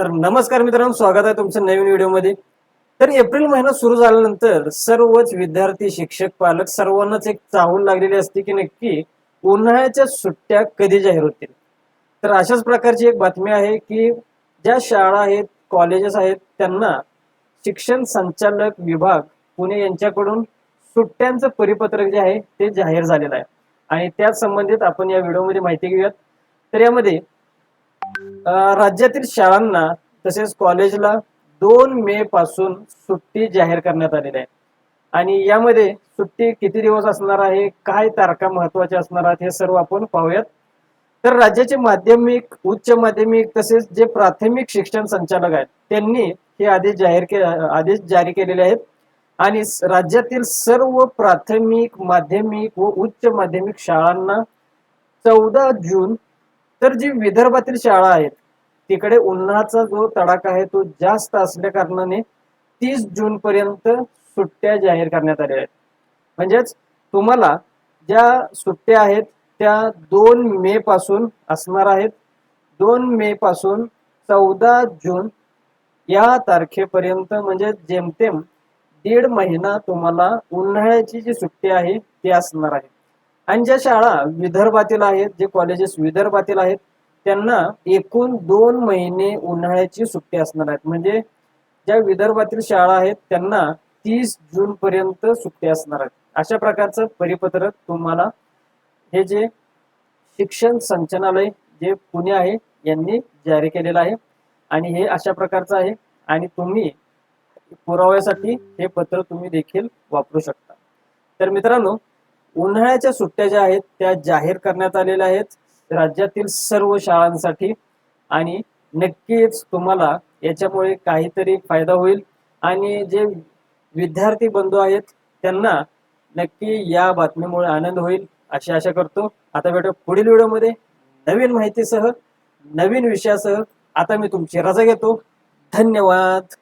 तर नमस्कार मित्रांनो स्वागत आहे तुमच्या नवीन व्हिडिओमध्ये. तर एप्रिल महिना सुरू झाल्यानंतर सर्वच विद्यार्थी शिक्षक पालक सर्वांनाच एक चाहूल लागलेली असते की नक्की उन्हाळ्याच्या सुट्ट्या कधी जाहीर होतील? तर अशाच प्रकारची एक बातमी आहे की ज्या शाळा आहेत कॉलेजेस आहेत त्यांना शिक्षण संचालक विभाग पुणे यांच्याकडून सुट्ट्यांचं परिपत्रक जे आहे ते जाहीर झालेलं आहे. आणि त्याच संबंधित आपण या व्हिडिओमध्ये माहिती घेऊयात. तर यामध्ये राज्यातील शाळांना तसेच कॉलेजला दोन मे पासून सुट्टी जाहीर करण्यात आलेली आहे. आणि यामध्ये सुट्टी किती दिवस असणार आहे काय तारखा महत्त्वाच्या असणार आहेत हे सर्व आपण पाहूयात. तर राज्याचे माध्यमिक उच्च माध्यमिक तसेच जे प्राथमिक शिक्षण संचालक आहेत त्यांनी हे आदेश जाहीर के आदेश जारी केलेले आहेत. आणि राज्यातील सर्व प्राथमिक माध्यमिक व उच्च माध्यमिक शाळांना चौदा जून तर जी विदर्भातील शाळा आहेत तिकडे उन्हाचा जो तडाखा आहे तो जास्त असल्या कारणाने तीस जून पर्यंत सुट्ट्या जाहीर करण्यात आल्या आहेत. म्हणजेच तुम्हाला ज्या सुट्ट्या आहेत त्या दोन मे पासून असणार आहेत. दोन मे पासून चौदा जून या तारखेपर्यंत म्हणजे जेमतेम दीड महिना तुम्हाला उन्हाळ्याची जी सुट्टी आहे ती असणार आहे. आणि ज्या शाळा विदर्भातील आहेत जे कॉलेजेस विदर्भातील आहेत त्यांना एकूण दोन महिने उन्हाळ्याची सुट्टी असणार आहेत. म्हणजे ज्या विदर्भातील शाळा आहेत त्यांना तीस जून पर्यंत सुट्टी असणार आहेत. अशा प्रकारचं परिपत्रक तुम्हाला हे जे शिक्षण संचालनालय जे पुणे आहे यांनी जारी केलेलं आहे. आणि हे अशा प्रकारचं आहे आणि तुम्ही पुराव्यासाठी हे पत्र तुम्ही देखील वापरू शकता. तर मित्रांनो उन्हाळ्याच्या सुट्ट्या ज्या आहेत त्या जाहीर करण्यात आलेल्या आहेत. राज्यातील सर्व शाळांसाठी. आणि नक्कीच तुम्हाला याच्यामुळे काहीतरी फायदा होईल. आणि जे विद्यार्थी बंधू आहेत त्यांना नक्की या बातमीमुळे आनंद होईल अशी आशा करतो. आता भेटू पुढील व्हिडिओमध्ये. नवीन माहितीसह नवीन विषयासह आता मी तुमची रजा घेतो. धन्यवाद.